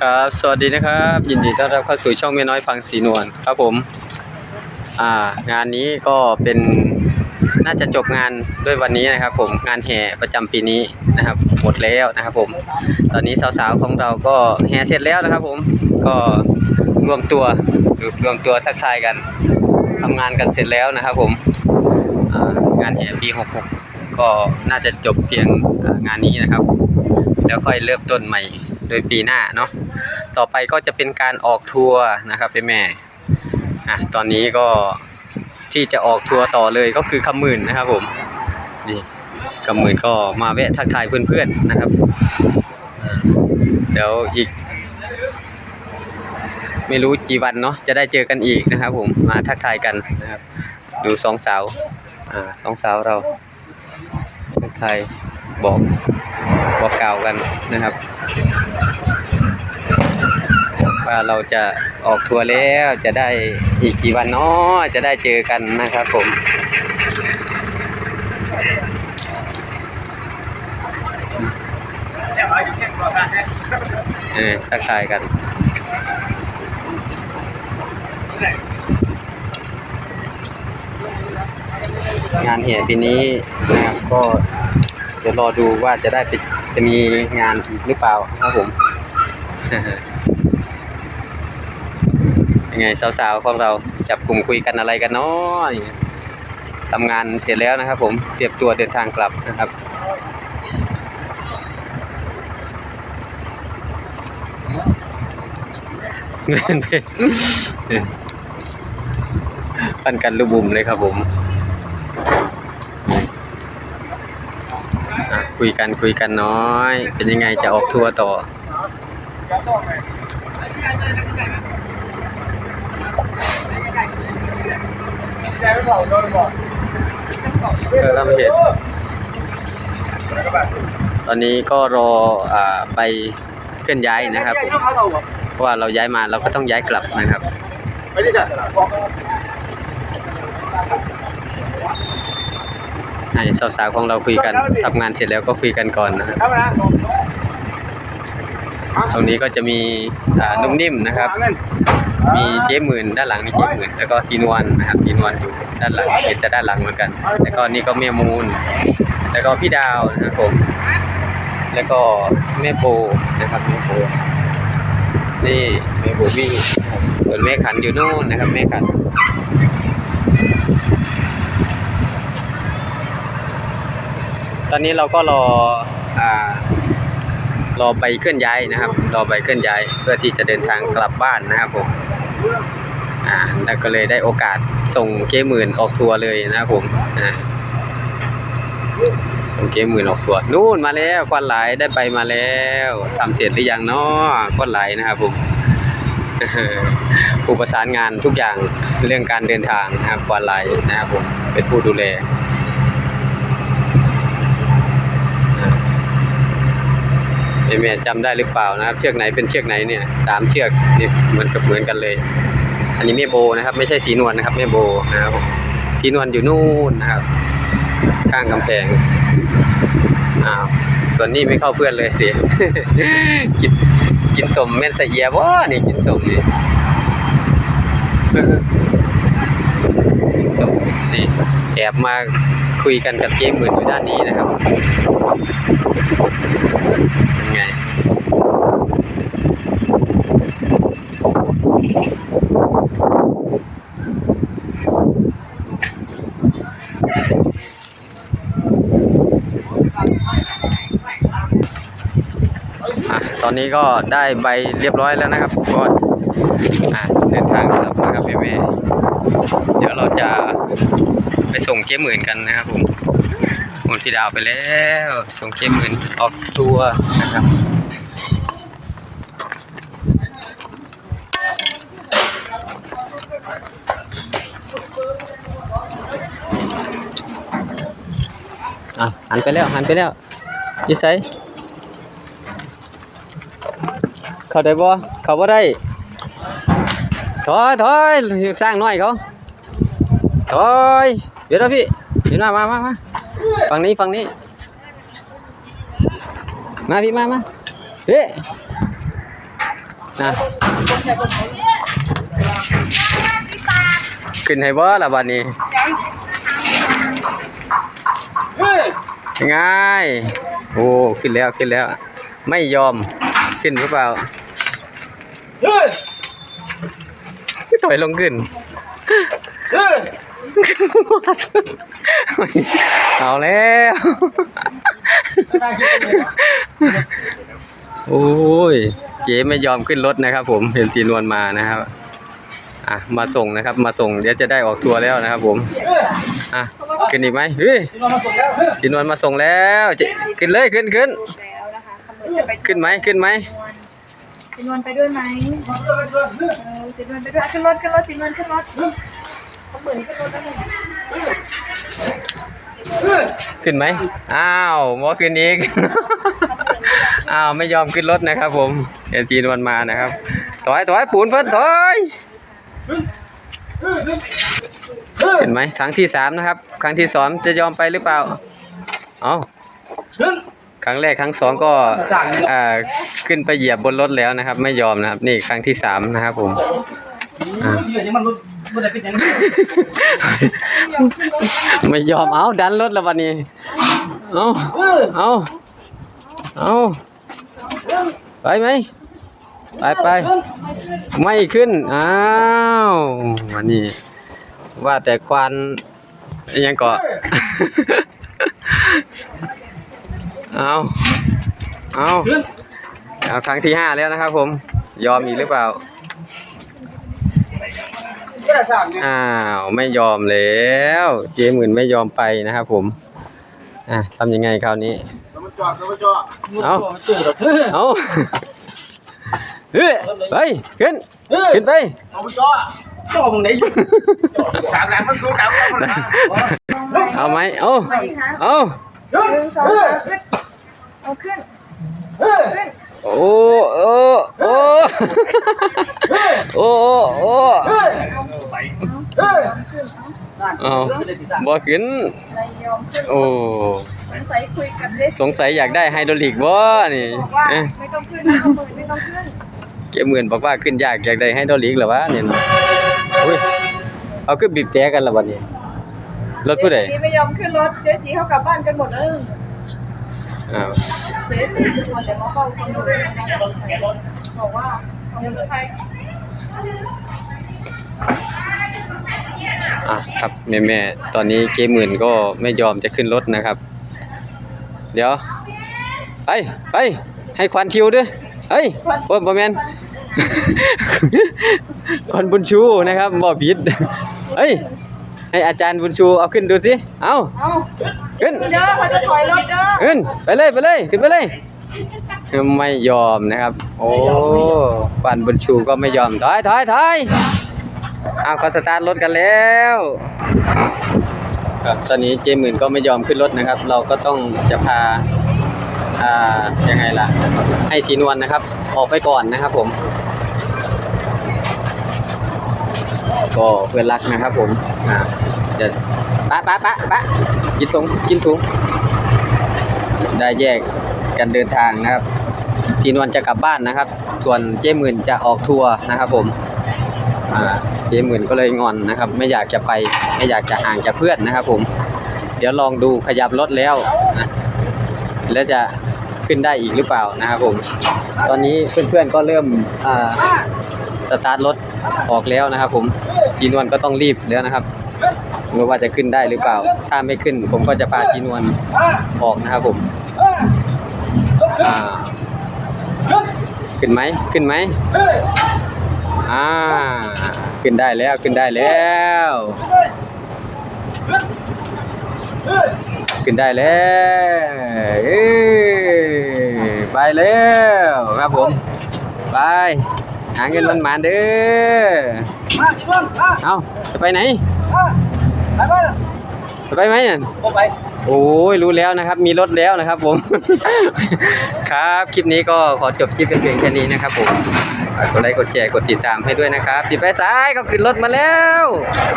ครับ สวัสดีนะครับ ยินดีต้อนรับเข้าสู่ช่องเมียน้อยฟังสีนวลครับผม อ่างานนี้ก็เป็นน่าจะจบงานด้วยวันนี้นะครับ ผมงานแห่ประจำปีนี้นะครับ หมดแล้วนะครับ ผม ตอนนี้สาวๆของเราก็แห่เสร็จแล้วนะครับ ผมก็รวมตัวรวมตัวทักทายกันทำงานกันเสร็จแล้วนะครับ ผมงานแห่ปี66ก็น่าจะจบเพียงงานนี้นะครับ แล้วค่อยเริ่มต้นใหม่ โดยปีหน้าเนาะต่อไปก็จะเป็นการออกทัวร์นะครับแม่อะตอนนี้ก็ที่จะออกทัวร์ต่อเลยก็คือคำหมื่นนะครับผมนี่คำหมื่นก็มาแวะทักทายเพื่อนๆนะครับอ่าเดี๋ยวอีก ไม่รู้กี่วันเนาะจะได้เจอกันอีกนะครับ ผมมาทักทายกันนะครับ ดูสองสาวอ่าสองสาวเราทักทายบอก บอกกล่าวกันนะครับ ว่าเราจะออกทัวร์แล้วจะได้อีกกี่วันเนาะจะได้เจอกันนะครับผมเออทักทายกันงานแห่ปีนี้นะครับก็ ดี๋ยวรอดูว่าจะได้ไปจะมีงานอีกหรือเปล่าครับผมยังไงสาวๆของเราจับกลุ่มคุยกันอะไรกันเนาะทำงานเสร็จแล้วนะครับ ผมเตรียมตัวเดินทางกลับนะครับเปันกันลูบุมเลยครับผมอะ คุยกันคุยกันน้อย เป็นยังไงจะออกทัวร์ต่อ เออทำเหตุตอนนี้ก็รออ่าไปเคลื่อนย้ายนะครับผมเพราะว่าเราย้ายมาเราก็ต้องย้ายกลับนะครับ ให้สาวๆของเราคุยกันทำงานเสร็จแล้วก็คุยกันก่อนนะครับตรงนี้ก็จะมีนุ่มนิ่มนะครับ มีเจ๊หมื่นด้านหลังมีเจ๊หมื่นแล้วก็ซีนวนนะครับซีนวนอยู่ด้านหลังเห็นจะด้านหลังเหมือนกัน แล้วก็นี่ก็แม่มูล แล้วก็พี่ดาวนะครับผมแล้วก็แม่โบนะครับแม่โบนี่แม่โบวิ่งส่วนแม่ขันอยู่นู่นนะครับแม่ขัน อนนี้เราก็รออ่ารอไปเคลื่อนย้ายนะครับ รอไปเคลื่อนย้ายเพื่อที่จะเดินทางกลับบ้านนะครับผมอ่าแล้วก็เลยได้โอกาสส่งเก้หมื่นออกทัวร์เลยนะครับผมอ่าส่งเก้หมื่นออกทัวร์นู่นมาแล้วควันไหลได้ไปมาแล้วทำเสร็จหรือยังเนาะควันไหลนะครับผมผู้ประสานงานทุกอย่างเรื่องการเดินทางนะครับควันไหลนะครับผมเป็นผู้ดูแล แม่จำได้หรือเปล่านะครับ เชือกไหนเป็นเชือกไหนเนี่ยสามเชือกนี่เหมือนกับเหมือนกันเลย อันนี้แม่โบนะครับ ไม่ใช่สีนวลนะครับ แม่โบนะครับสีนวลอยู่นู่นนะครับ ข้างกำแพงอ้าวส่วนนี้ไม่เข้าเพื่อนเลยสิกินกินสมเม็ดใส่เอียบ่นี่กินสมนี่กินสมนี่แอบมา คุยกันกับเจ๊หมื่นอยู่ด้านนี้นะครับเป็นไงตอนนี้ก็ได้ใบเรียบร้อยแล้วนะครับก็เดินทางกลับนะครับแม่ๆเดี๋ยวเราจะ ไปส่งเจ๊หมื่นกันนะครับผมหมดพี่ดาวไปแล้ว ส่งเจ๊หมื่นออกทัวร์นะครับอะหันไปแล้วหันไปแล้วยี่ไสเข้าได้บ่เข้าบ่ได้ถอยถอยสร้างน้อยเขา ถอยเดี๋ยวนะพี่เดี๋ยวมามามามาฝั่งนี้ฝั่งนี้ มาพี่มามาเฮ้นะขึ้นให้บ่ล่ะบัดนี้ง่ายโอ้ขึ้นแล้วขึ้นแล้ว ไม่ยอมขึ้นหรือเปล่าถอยลงขึ้น เอาแล้ว โอ้ย เจ๊ไม่ยอมขึ้นรถนะครับ ผมเห็นสีนวลมานะครับ อะ มาส่งนะครับ มาส่งเดี๋ยวจะได้ออกทัวร์แล้วนะครับ ผม อะ ขึ้นอีกไหมเฮ้ยสีนวลมาส่งแล้วเจ๊ขึ้นเลยขึ้นขึ้นขึ้นไหมขึ้นไหมจินวนไปด้วยไหมจินวนไปด้วยขึ้นรถขึ้นรถจินวนขึ้นรถ ขึ้นไหมอ้าวมอขึ้นอีก อ้าวไม่ยอมขึ้นรถนะครับ ผมเดี๋ยวจีนวันมานะครับถอยถอยปูนเพิ่นถอยเห็นไหมครั้งที่สามนะครับ ครั้งที่สองจะยอมไปหรือเปล่าเอาครั้งแรกครั้งสองก็อ่าขึ้นไปเหยียบบนรถแล้วนะครับ ไม่ยอมนะครับ นี่ครั้งที่สามนะครับผมอ่า ไม่ยอมเอาดันรถแล้ววันนี้ เอาเอาเอาไปไหมไปไปไม่ขึ้น อ้าววันนี้ ว่าแต่ควันยังเกาะเอาเอาเอาครั้งที่ห้าแล้วนะครับผม ยอมอีกหรือเปล่า อ้าวไม่ยอมแล้วเจ๊หมื่นไม่ยอมไปนะครับผมอะทำยังไงคราวนี้เอาเอาเฮ้ยไปขึ้นขึ้นไปจ่อมึงไหนอยู่สามหลังมันดูดำแล้วมันมาเอาไหมเอาไหนคะเอาหนึ่งสองสามขึ้นเอาขึ้นขึ้น โอ้โอ้โอ้โอ้โอ้เอาบ่ขึ้นอะไรยอมขึ้นโอ้สงสัยคุยกับเดสสงสัยอยากได้ไฮดรอลิกบ่นี่บอกว่าเอ๊ะไม่ต้องขึ้นนะขมือไม่ต้องขึ้นเจ๊หมื่นบอกว่าขึ้นยากอยากได้ไฮดรอลิกเหรอวะเนี่ยเนาะอุ้ยเอาขึ้นบีบแตกันแล้ววันนี้รถผู้ใดเจสีไม่ยอมขึ้นรถเจสีเขากลับบ้านกันหมดเลยอ้าว เจสีเป็นคนแต่มาเฝ้าคนดูบอกว่าของเมืองไทยอะครับแม่แม่ๆตอนนี้เจ๊หมื่นก็ไม่ยอมจะขึ้นรถนะครับ เดี๋ยวไปไปให้ควันคิวด้วยเฮ้ยโอ้ยบ่แมนควันบุญชูนะครับบ่ผิดเฮ้ย ให้อาจารย์บุญชูเอาขึ้นดูสิ เอาเอาขึ้น เด้อเขาจะถอยรถเด้อขึ้น ไปเลยไปเลยขึ้นไปเลย ไม่ยอมนะครับ โอ้ควันบุญชูก็ไม่ยอม ถอยถอยถอยเอาก็สตาร์ทรถกันแล้วครับตอนนี้เจหมื่นก็ไม่ยอมขึ้นรถนะครับ เราก็ต้องจะพาอ่ายังไงล่ะ ให้สีนวลนะครับ ออกไปก่อนนะครับผม ก็เพื่อนรักนะครับผมอ่า จะปะปะปะปะกินถุงกินถุง ได้แยกกันเดินทางนะครับจีนวันจะกลับบ้านนะครับ ส่วนเจ๊หมื่นจะออกทัวร์นะครับ ผมเจ๊หมื่นก็เลยงอนนะครับ ไม่อยากจะไปไม่อยากจะห่างจากเพื่อนนะครับ ผม เดี๋ยวลองดูขยับรถแล้วนะแล้วจะขึ้นได้อีกหรือเปล่านะครับผม ตอนนี้เพื่อนๆก็เริ่มสตาร์ทรถออกแล้วนะครับ ผมจีนวันก็ต้องรีบแล้วนะครับ ไม่ว่าจะขึ้นได้หรือเปล่า ถ้าไม่ขึ้น ผมก็จะพาจีนวันออกนะครับผมอ่าขึ้นไหมขึ้นไหมอ่าขึ้นได้แล้วขึ้นได้แล้ว ขึ้นได้แล้วเอ้ยไปแล้วครับผมไปหาเงินมันมานเด้อเอาจะไปไหน ไปบ้านจะไปไหมเนี่ยโอ้ไปโอ้ยรู้แล้วนะครับ มีรถแล้วนะครับผม ครับคลิปนี้ก็ขอจบคลิปเพียงแค่นี้นะครับผมฝากกดไลค์กดแชร์กดติดตามให้ด้วยนะครับสิไปซ้ายก็ขึ้นรถมาแล้ว